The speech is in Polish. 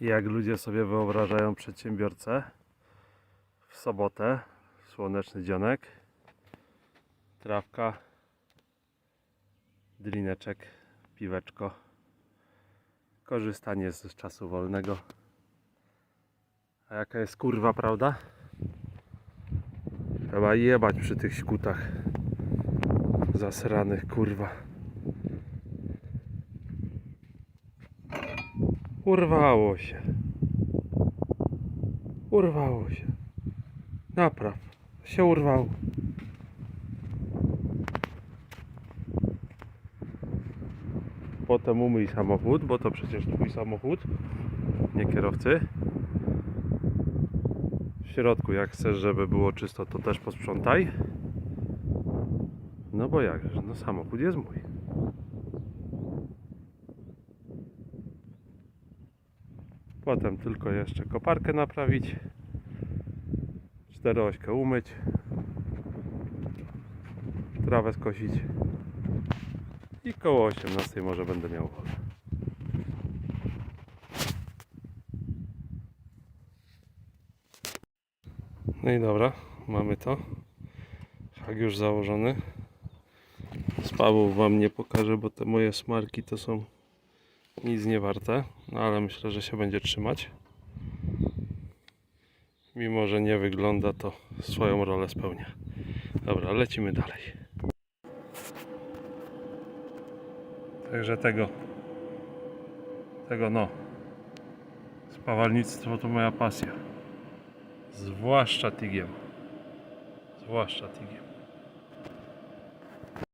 jak ludzie sobie wyobrażają przedsiębiorcę w sobotę, słoneczny dzionek, trawka, drineczek, piweczko, korzystanie z czasu wolnego. A jaka jest kurwa prawda? Trzeba jebać przy tych skutach zasranych kurwa. Urwało się. Urwało się. Napraw. Się urwało. Potem umyj samochód, bo to przecież twój samochód, nie kierowcy. W środku, jak chcesz, żeby było czysto, to też posprzątaj. No bo jakże, no samochód jest mój. Potem tylko jeszcze koparkę naprawić. Czteroośkę umyć. Trawę skosić. I koło 18 może będę miał wolę. No i dobra, mamy to. Hak już założony. Spawów wam nie pokażę, bo te moje smarki to są nic nie warte, no ale myślę, że się będzie trzymać. Mimo, że nie wygląda, to swoją rolę spełnia. Dobra, lecimy dalej. Także tego, tego no, spawalnictwo to moja pasja. Zwłaszcza tigiem. Zwłaszcza tigiem.